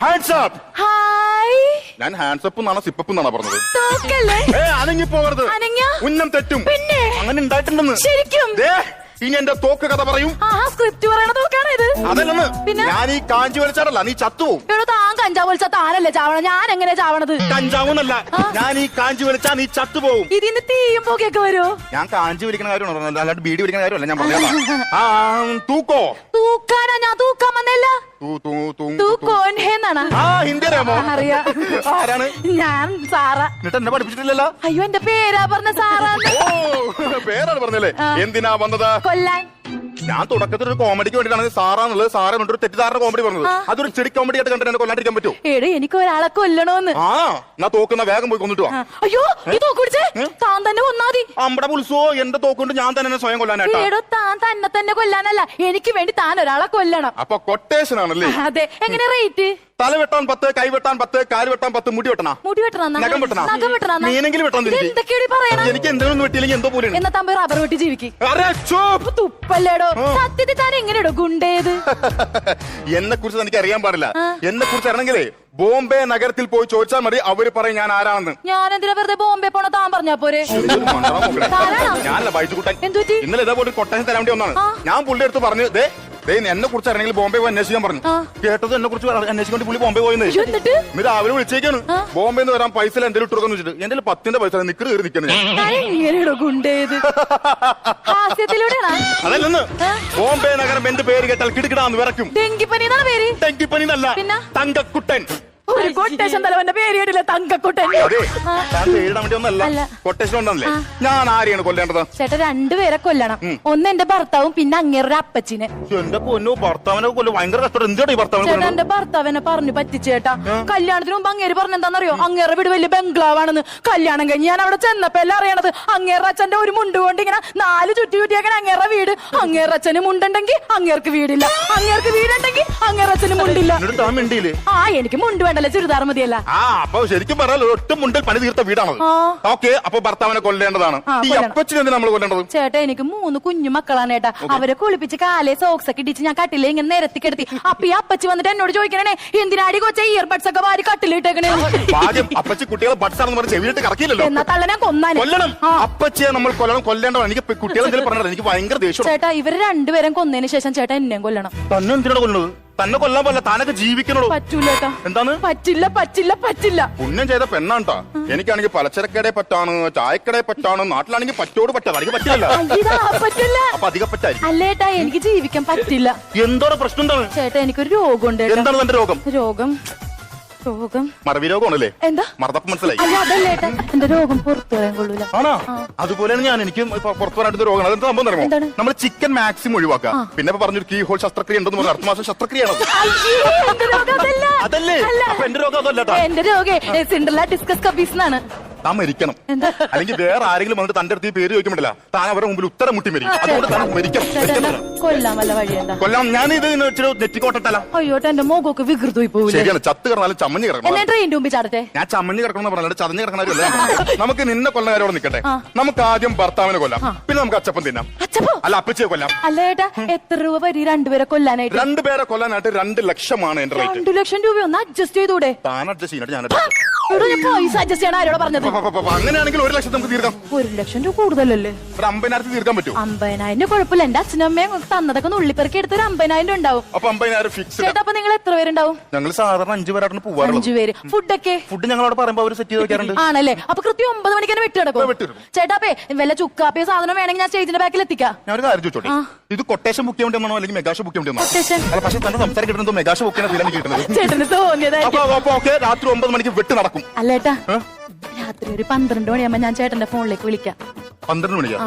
Hands up hi ഞാൻ hands up എന്നാണ് zip up എന്നാണ് പറഞ്ഞത്? തോക്കല്ലേ? ഏ അനങ്ങി പോകരുത് അനങ്ങിയ? ഉന്നം തെറ്റും. പിന്നെ? അങ്ങനെ ഉണ്ടായിട്ടുണ്ടെന്ന്. ശരിക്കും? ദേ, ഇനി എന്റെ തോക്ക് കഥ പറയും. ആ സ്ക്രിപ്റ്റ് പറയണ തോക്കാണ് ഇത്? അതല്ലെന്ന്. പിന്നെ? ഞാൻ ഈ കാഞ്ചി വലിച്ചാടല്ല നീ ചത്തു എടോ താൻ കഞ്ചാവ് വലിച്ച താനല്ലേ ചാവണം ഞാൻ എങ്ങനെ ചാവണത്? കഞ്ചാവെന്നല്ല. ഞാൻ ഈ കാഞ്ചി വലിച്ചാ നീ ചത്തുപോകും ഇതിന്ന് തീയും പോകെയൊക്കെ വരുമോ ഞാൻ കാഞ്ചി വലിക്കുന്ന കാര്യമാണ് പറഞ്ഞത് അല്ലാണ്ട് ബീഡി വലിക്കുന്ന കാര്യമല്ല ഞാൻ പറഞ്ഞത്. ആ തൂക്കോ? തൂക്കാനാ ഞാൻ തൂക്കാൻ വന്നല്ല ഞാൻ സാറ. എന്നെ പഠിപ്പിച്ചിട്ടില്ലല്ലോ? അയ്യോ എന്റെ പേരാ പറഞ്ഞ സാറാ പേരാണ് പറഞ്ഞല്ലേ? എന്തിനാ വന്നത്? കൊല്ലാൻ. ഞാൻ തുടക്കത്തിൽ ഒരു കോമഡിക്ക് വേണ്ടിയിട്ടാണ് സാറാന്നുള്ളത്. സാറേ ഒരു തെറ്റിദ്ധാരണ കോമഡി പറഞ്ഞത്. അതൊരു ചെടി കോമഡി ആയിട്ട് കണ്ടിട്ട് എന്നെ കൊല്ലാണ്ടിരിക്കാൻ പറ്റുമോ എടേ എനിക്ക് ഒരാളെ കൊല്ലണോന്ന്. ആ ഞാൻ തോക്കുന്ന വേഗം പോയി കൊന്നിട്ട് വാ. അയ്യോ ഈ തോക്ക് പിടിച്ചേ? താൻ തന്നെ കൊന്നാതി അമ്പടെ ഉത്സവോ എന്റെ തോക്കുകൊണ്ട് ഞാൻ തന്നെ സ്വയം സ്വയം കൊല്ലാനായിട്ട് എടോ താൻ തന്നെ തന്നെ കൊല്ലാനല്ല. എനിക്ക് വേണ്ടി താൻ ഒരാളെ കൊല്ലണം. അപ്പൊ കൊട്ടേഷൻ ആണല്ലേ? അതെ എങ്ങനെ റേറ്റ് തല വെട്ടാൻ പത്ത് കൈ വെട്ടാൻ പത്ത് കാൽ വെട്ടാൻ പത്ത് മുടി വെട്ടണ? മുടി വെട്ടണം നഖം വെട്ടണ? നഖം വെട്ടണ മീനെങ്കിലും വെട്ടാൻ എനിക്ക് എന്തൊക്കെയാണ് പറയണ? എനിക്ക് എന്തെങ്കിലും വെട്ടിയില്ലെങ്കിൽ എന്തോ പോലെയാണ്. എന്നാ തമ്പി റബ്ബർ വെട്ടി ജീവിക്ക്. അരെ, ചുപ്പ്. തുപ്പല്ലേടോ. സത്യത്തിൽ താൻ എങ്ങനെയാടോ ഗുണ്ടേത്? എന്നെ കുറിച്ച് എനിക്ക് അറിയാൻ പാടില്ല. എന്നെ കുറിച്ച് അറിയണമെങ്കിലേ ബോംബെ നഗരത്തിൽ പോയി ചോദിച്ചാൽ മതി അവർ പറയും ഞാൻ ആരാണെന്ന്. ഞാൻ എന്തിനാ വെറുതെ ബോംബെ പോണ താൻ പറഞ്ഞാ പോരെ? ഞാനല്ല ബൈജുക്കുട്ടൻ കുട്ടൻ. പറ്റി? ഇന്നലെ ഇതേപോലെ ഒരു കൊട്ടേഷൻ തരാൻ വേണ്ടി ഒന്നാണ് ഞാൻ പുള്ളിയെടുത്ത് പറഞ്ഞു ദേ എന്നെ കുറിച്ച് അറിയണമെങ്കിൽ ബോംബെ പോയി അന്വേഷിക്കാൻ പറഞ്ഞു. കേട്ടത് എന്നെ കുറിച്ച് അന്വേഷിക്കാൻ പുള്ളി ബോംബെ പോയിന്ന്. ഇന്ന് രാവിലെ വിളിച്ചേക്കാണ്. ബോംബെ എന്ന് വരാൻ പൈസ എന്തെങ്കിലും ഇട്ടുകൊന്ന് വെച്ചിട്ട്. എന്റെ പത്തിന്റെ പൈസ നിക്കറ് കയറി അതല്ലെന്ന്. ബോംബെ നഗരം എന്റെ പേര് കേട്ടാൽ കിടുകിടാന്ന് വിറക്കും ഡെങ്കിപ്പനി ഡെങ്കിപ്പനി എന്നല്ല തങ്കക്കുട്ടൻ. ഒരു കൊട്ടേഷൻ തലവന്റെ പേര് കേട്ടില്ല തങ്കക്കുട്ടൻ? അതെ. ഞാൻ പേരിടാൻ വേണ്ടി ഒന്നല്ല അല്ല. കൊട്ടേഷൻ ഉണ്ടല്ലേ ഞാൻ ആരെയാണ് കൊല്ലേണ്ടത്? ചേട്ടാ രണ്ടുപേരെ കൊല്ലണം. ഒന്ന് എന്റെ ഭർത്താവും പിന്നെ അങ്ങേരുടെ അപ്പച്ചിനെ. എന്റെ പൊന്നു ഭർത്താവിനെ കൊല്ലം. ഭയങ്കര കഷ്ടം ഈ ഭർത്താവിനെ ചേട്ടാ കൊല്ലുന്നത്? എന്റെ ഭർത്താവിനെ പറഞ്ഞു പറ്റിച്ചു ചേട്ടാ. കല്യാണത്തിന് മുമ്പ് അങ്ങേര് പറഞ്ഞെന്താണെന്നറിയോ അങ്ങേരുടെ വീട് വലിയ ബംഗ്ലാവാണെന്ന്. കല്യാണം കഴിഞ്ഞ് ഞാൻ അവിടെ ചെന്നപ്പോ എല്ലാം അറിയണത്? അങ്ങേരുടെ അച്ഛന്റെ ഒരു മുണ്ട് കൊണ്ട് ഇങ്ങനെ നാല് ചുറ്റി ചുറ്റിയാക്കണ അങ്ങേരുടെ വീട്. അങ്ങേരുടെ അച്ഛന് മുണ്ടുണ്ടെങ്കിൽ അങ്ങേർക്ക് വീടില്ല. അങ്ങേർക്ക് വീടുണ്ടെങ്കിൽ അങ്ങേരുടെ അച്ഛന് മുണ്ടില്ല. എന്നിട്ട് താൻ മിണ്ടിയില്ലേ? ആ എനിക്ക് മുണ്ട് വേണ്ടല്ലോ ചുരിദാർ ധർമ്മതിയല്ല ആ അപ്പൊ ശരിക്കും പറഞ്ഞാൽ ഒട്ടും മുണ്ടിൽ പണി തീർത്ത വീടാണത് ആ. ഓക്കെ അപ്പൊ ഭർത്താവിനെ കൊല്ലേണ്ടതാണ്. ആ, ഈ കൊല്ലണം. അപ്പച്ചിനെ നമ്മൾ കൊല്ലേണ്ടത്? ചേട്ടാ എനിക്ക് മൂന്ന് കുഞ്ഞു മക്കളാണ് ഏട്ടാ അവരെ കുളിപ്പിച്ച് കാലെ സോക്സ് ഒക്കെ ഇടിച്ച് ഞാൻ കട്ടിലെ ഇങ്ങനെ നിരത്തി കിടത്തി. അപ്പൊ ഈ അപ്പച്ചി വന്നിട്ട് എന്നോട് ചോദിക്കണേ എന്തിനാടി കൊച്ച ഇയർബഡ്സ് ഒക്കെ വാരി കട്ടിലിട്ടേക്കണേ? ഭാഗ്യം അപ്പച്ചി കുട്ടികളെ ബട്സാണെന്ന് പറഞ്ഞ് ചെവിയിട്ട് കറക്കിയില്ലല്ലോ. എന്നാ തള്ളനെ കൊന്നാനെ. കൊല്ലണം. അപ്പച്ചിയെ നമ്മൾ കൊല്ലണം കൊല്ലേണ്ടതാണ്. എനിക്ക് കുട്ടികളെ എന്തെങ്കിലും പറഞ്ഞത് എനിക്ക് ഭയങ്കര ദേഷ്യം. ചേട്ടാ ഇവർ രണ്ടുപേരും കൊന്നതിന് ശേഷം ചേട്ടാ എന്നെയും കൊല്ലണം. തന്നെ എന്തിനാണ് കൊല്ലുന്നത്? തന്നെ കൊല്ലാൻ പോലെ താനൊക്കെ ജീവിക്കണോ പറ്റൂല ഏട്ടാ എന്താണ്? പറ്റില്ല പറ്റില്ല പറ്റില്ല. പുണ്യം ചെയ്ത പെണ്ണാണ്ടാ എനിക്കാണെങ്കിൽ പലചരക്കടയെ പറ്റാണ് ചായക്കടയെ പറ്റാണ് നാട്ടിലാണെങ്കിൽ പറ്റോട് പറ്റാതെ എനിക്ക് പറ്റില്ല ഇതാ പറ്റില്ല. അപ്പൊ അധികം പറ്റായിരിക്കും അല്ലേട്ടാ എനിക്ക് ജീവിക്കാൻ പറ്റില്ല. എന്തോ പ്രശ്നം എന്താണ്? ചേട്ടാ എനിക്കൊരു രോഗമുണ്ട് ഏട്ടാ. എന്താണ് തന്റെ രോഗം? രോഗം? രോഗം. മറവി രോഗമാണല്ലേ എന്താ? മറന്നപ്പം മനസ്സിലായി. അല്ല അതല്ലേട്ടാ എന്റെ രോഗം പുറത്തു വരാൻ കൊള്ളൂല. ആണോ? അതുപോലെയാണ് ഞാൻ എനിക്ക് ഇപ്പൊ പുറത്തു വരാനായിട്ട് രോഗം അതെന്താ സംഭവം അറിയുമോ? എന്താണ്? നമ്മൾ ചിക്കൻ മാക്സിമം ഒഴിവാക്കുക. പിന്നെ ഇപ്പൊ പറഞ്ഞൊരു കീ ഹോൾ ശസ്ത്രക്രിയ ഉണ്ടെന്ന് പറഞ്ഞു അടുത്ത മാസം ശസ്ത്രക്രിയയാണ് അയ്യേ, എന്റെ രോഗം അതല്ല. അതല്ലേ? അല്ല. അപ്പൊ എന്റെ രോഗം അതല്ല കേട്ടോ എന്റെ രോഗേ. സിൻഡർല ഡിസ്കസ് കബീസ് എന്നാണ്. താൻ മരിക്കണം? അല്ലെങ്കിൽ വേറെ ആരെങ്കിലും വന്നിട്ട് തന്റെ അടുത്ത് ഈ പേര് ചോദിക്കാൻ പറ്റില്ല. താൻ അവരുടെ മുമ്പിൽ ഉത്തരം മുട്ടി മരിക്കും. അതുകൊണ്ട് താൻ മരിക്കണം. കൊല്ലാൻ വല്ല വഴിയുണ്ടാ കൊല്ലാം. ഞാൻ ഇത് ഇച്ചിരി നെറ്റിക്കോട്ടല്ല അയ്യോട്ടെ എന്റെ മുഖമൊക്കെ വികൃതമായി പോവില്ലേ? ശരിയാണ്. ചത്ത് കിടന്നാലും ചമ്മഞ്ഞ് കിടക്കണം. എന്നെ ട്രെയിൻ മുമ്പിൽ ചാടട്ടെ? ഞാൻ ചമ്മഞ്ഞ് കിടക്കണം പറഞ്ഞാൽ ചതഞ്ഞ് കിടക്കണവരല്ല നമുക്ക് നിന്നെ കൊല്ലകാരോട് നിൽക്കട്ടെ നമുക്ക് ആദ്യം ഭർത്താവിനെ കൊല്ലാം. പിന്നെ നമുക്ക് അച്ചപ്പം തിന്നാം. അല്ല അപ്പച്ചിയെ കൊല്ലാം. അല്ല ഏട്ടാ എത്ര രൂപ വരി രണ്ടുപേരെ കൊല്ലാനായിട്ട്? രണ്ടുപേരെ കൊല്ലാനായിട്ട് രണ്ട് ലക്ഷമാണ് എന്റെ റേറ്റ് രണ്ടു ലക്ഷം രൂപ ഒന്ന് അഡ്ജസ്റ്റ് ചെയ്തൂടെ? താൻ അഡ്ജസ്റ്റ് ചെയ്യാനായിട്ട് ഞാൻ adjust ചെയ്യാം. ഇവിടെ ഞാൻ പൈസ അഡ്ജസ്റ്റ് ചെയ്യണം. ആരോട് പറഞ്ഞത്? പ- പ- പ- അങ്ങനെയാണെങ്കിൽ ഒരു ലക്ഷം നമുക്ക് തീർക്കാം. ഒരു ലക്ഷം രൂപ കൂടുതലല്ലേ? ഒരു അമ്പതിനായിരത്തി തീർക്കാൻ പറ്റുമോ? അമ്പതിനായിരം രൂപ കുഴപ്പമില്ല. എന്റെ അച്ഛനും അമ്മയും തന്നതൊക്കെ ഉള്ളിപ്പെറുക്കി എടുത്തൊരു അമ്പതിനായിരം രൂപ ഉണ്ടാവും. അപ്പൊ അമ്പതിനായിരം ഫിക്സ് ചേട്ടാ അപ്പൊ നിങ്ങൾ എത്ര പേരുണ്ടാവും? ഞങ്ങൾ സാധാരണ അഞ്ചു പേരാണ് പോവാറുള്ളത്. അഞ്ചു പേര്. ഫുഡൊക്കെ ഫുഡ് ഞങ്ങളോട് പറയുമ്പോൾ അവർ സെറ്റ് ചെയ്ത് വെക്കാറുണ്ട്. ആണല്ലേ? അപ്പൊ കൃത്യം ഒമ്പത് മണിക്ക് തന്നെ വെട്ടി ആ, കിടക്കും. ചേട്ടാപ്പേ വല്ല ചുക്കാപ്പിയ സാധനം വേണമെങ്കിൽ ഞാൻ സ്റ്റേജിന്റെ ബാക്കിൽ എത്തിക്കാം. ഞാൻ ഒരു കാര്യം ചോദിച്ചോട്ടെ? ഇത് കൊട്ടേഷൻ ബുക്ക് ചെയ്യാൻ വേണ്ടിയാണോ അല്ലെങ്കിൽ മെഗാഷോ ബുക്ക് വേണ്ടിയാണോ Quotation. അല്ല പക്ഷേ തന്നെ സംസാരം കിട്ടുന്നത് മെഗാഷോ ബുക്ക് ഫീലാണ് കിട്ടുന്നത്. ചേട്ടന് തോന്നിയതായിരിക്കും. അപ്പൊ അപ്പൊ ഓക്കെ രാത്രി ഒമ്പത് മണിക്ക് വെട്ട് നടക്കും. അല്ലേട്ടാ രാത്രി ഒരു പന്ത്രണ്ട് മണിയാകുമ്പോ ഞാൻ ചേട്ടന്റെ ഫോണിലേക്ക് വിളിക്കാം. പന്ത്രണ്ട് മണിയാ?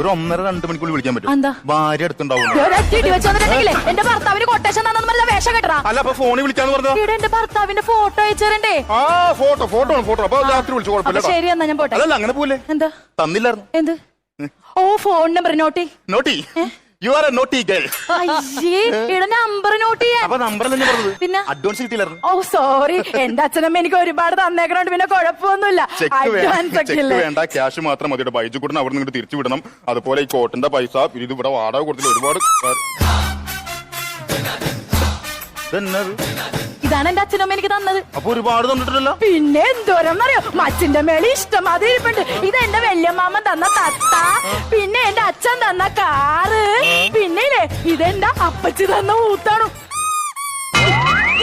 ഒരു ഒന്നര രണ്ട് മണിക്കുള്ളിൽ വിളിക്കാൻ പറ്റും? ഭാര്യ അടുത്തുണ്ടാവും എന്റെ ഭർത്താവിന് കൊട്ടേഷൻ വേഷം അല്ല അപ്പൊ ഫോണിൽ വിളിക്കാന്ന് പറഞ്ഞോ? ഇവിടെ എന്റെ ഭർത്താവിന്റെ ഫോട്ടോ അയച്ചേരണ്ടേ? ആ ഫോട്ടോ ഫോട്ടോ ആണ് ഫോട്ടോ അപ്പൊ രാത്രി വിളിച്ചു അപ്പൊ കുഴപ്പമില്ല ശരി എന്നാ ഞാൻ പോട്ടെ. അല്ല അങ്ങനെ പോലെ എന്താ? തന്നില്ലായിരുന്നു. എന്ത്? ഓ phone number naughty. Naughty? You are a naughty girl അയ്യേ ഇവിടെ നമ്പർ നോട്ട് ചെയ്യാൻ. അപ്പൊ നമ്പർ തന്നെ പറഞ്ഞത്. പിന്നെ? അഡ്വാൻസ് കിട്ടിയില്ലായിരുന്നു. ഓ സോറി എന്റെ അച്ഛനമ്മ എനിക്ക് ഒരുപാട് തന്നേക്കണോണ്ട്. പിന്നെ കുഴപ്പമൊന്നുമില്ല. ചെക്ക് അഡ്വാൻസ് ഒക്കെ ചെക്ക് ഇല്ലേ വേണ്ട. ക്യാഷ് മാത്രം മതി ബൈജു കൂടെ അവിടെ നിന്ന് തിരിച്ചു വിടണം. അതുപോലെ ഈ കോട്ടിന്റെ പൈസ ഇത് ഇവിടെ വാടക കൊടുത്തില്ല ഒരുപാട് ഇതെന്നത്? ഇതാണ് എന്റെ അച്ഛനും എനിക്ക് തന്നത്. അപ്പൊ ഒരുപാട് തന്നിട്ടില്ലല്ലോ? പിന്നെ എന്തോരം അറിയോ മച്ചിന്റെ ഇഷ്ടം അത് ഇരിപ്പുണ്ട്. ഇത് എന്റെ വല്യമ്മാമൻ തന്ന തത്ത പിന്നെ എന്റെ അച്ഛൻ തന്ന കാറ്. പിന്നെ ഇല്ലേ ഇതെന്റെ അപ്പച്ചി തന്ന ഊത്താണ്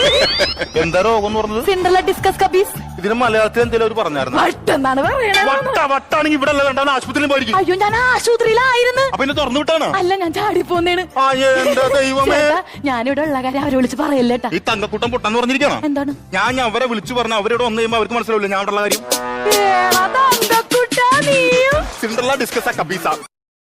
എന്താ രോഗം എന്ന് പറഞ്ഞത്? സിൻഡ്രല ഡിസ്കസ് കബീസ് ഇതിന് മലയാളത്തിൽ എന്തെങ്കിലും അവർ പറഞ്ഞായിരുന്നു? വട്ടെന്നാണ് പറയണത്. വട്ട വട്ടാണെങ്കിൽ ഇവിടെ അല്ല വേണ്ട ആശുപത്രിയിൽ പോയിരിക്കും. അയ്യോ ഞാൻ ആശുപത്രിയിലായിരുന്നു. അപ്പൊ എന്നെ തുറന്നു വിട്ടാണ്? അല്ല ഞാൻ ചാടി ചാടിപ്പോന്നേണ് ആ എന്താ ദൈവമേ. ചേട്ടാ ഞാനിവിടെ ഉള്ള കാര്യം അവരെ വിളിച്ച് പറയല്ലേട്ടാ ഈ തങ്കക്കൂട്ടം പൊട്ടാന്ന് പറഞ്ഞിരിക്കണം? എന്താണ്? ഞാൻ ഞാൻ അവരെ വിളിച്ചു പറഞ്ഞ അവരോട് വന്നു കഴിയുമ്പോൾ അവർക്ക് മനസ്സിലാവില്ല ഞാൻ അവിടെ ഉള്ള കാര്യം. ഏ, അതാ അന്തക്കുട്ടാ നീയും. Cinderella discuss കബീസ.